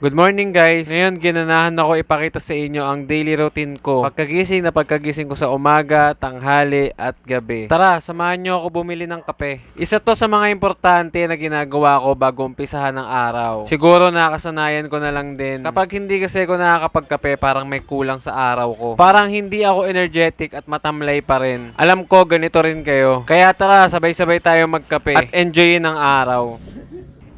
Good morning guys! Ngayon ginanahan ako ipakita sa inyo ang daily routine ko. Pagkagising na pagkagising ko sa umaga, tanghali at gabi. Tara, samahan nyo ako bumili ng kape. Isa to sa mga importante na ginagawa ko bago umpisahan ng araw. Siguro nakasanayan ko na lang din. Kapag hindi kasi ako nakakapagkape, parang may kulang sa araw ko. Parang hindi ako energetic at matamlay pa rin. Alam ko ganito rin kayo. Kaya tara, sabay-sabay tayo magkape at enjoyin ang araw.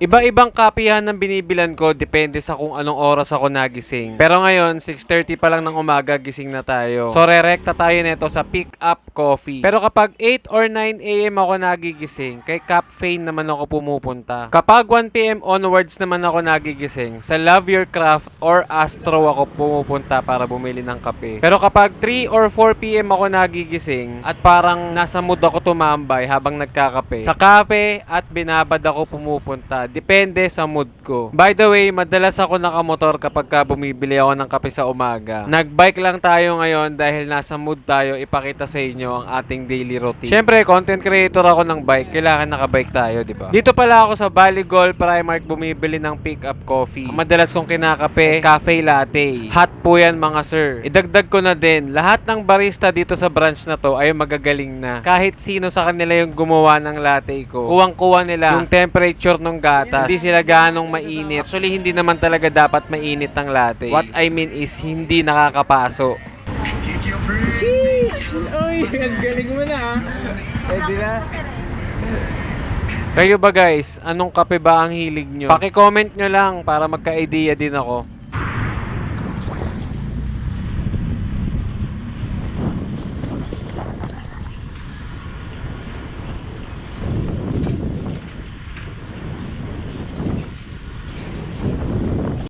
Iba-ibang kapihan ng binibilan ko depende sa kung anong oras ako nagising. Pero ngayon, 6.30 pa lang ng umaga gising na tayo. So, rerekta tayo nito sa pick up coffee. Pero kapag 8 or 9 a.m. ako nagigising, kay Caffeine naman ako pumupunta. Kapag 1 p.m. onwards naman ako nagigising, sa Love Your Craft or Astro ako pumupunta para bumili ng kape. Pero kapag 3 or 4 p.m. ako nagigising at parang nasa mood ako tumambay habang nagkakape, sa kape at binabad ako pumupunta. Depende sa mood ko. By the way, madalas ako nakamotor kapag ka bumibili ako ng kape sa umaga. Nagbike lang tayo ngayon dahil nasa mood tayo ipakita sa inyo ang ating daily routine. Siyempre, content creator ako ng bike. Kailangan nakabike tayo, di ba? Dito pala ako sa Baligol Primark bumibili ng pick-up coffee. Ang madalas kong kinakape, cafe latte. Hot po yan mga sir. Idagdag ko na din, lahat ng barista dito sa branch na to ay magagaling na. Kahit sino sa kanila yung gumawa ng latte ko. Kuwang-kuwa nila yung temperature ng gatas. Hindi sila ganong mainit. Actually, hindi naman talaga dapat mainit ang latte. What I mean is, hindi nakakapaso. Sheesh! Uy, ang galing mo na ah. Pwede na. Kayo ba guys, anong kape ba ang hilig nyo? Paki-comment nyo lang para magka-idea din ako.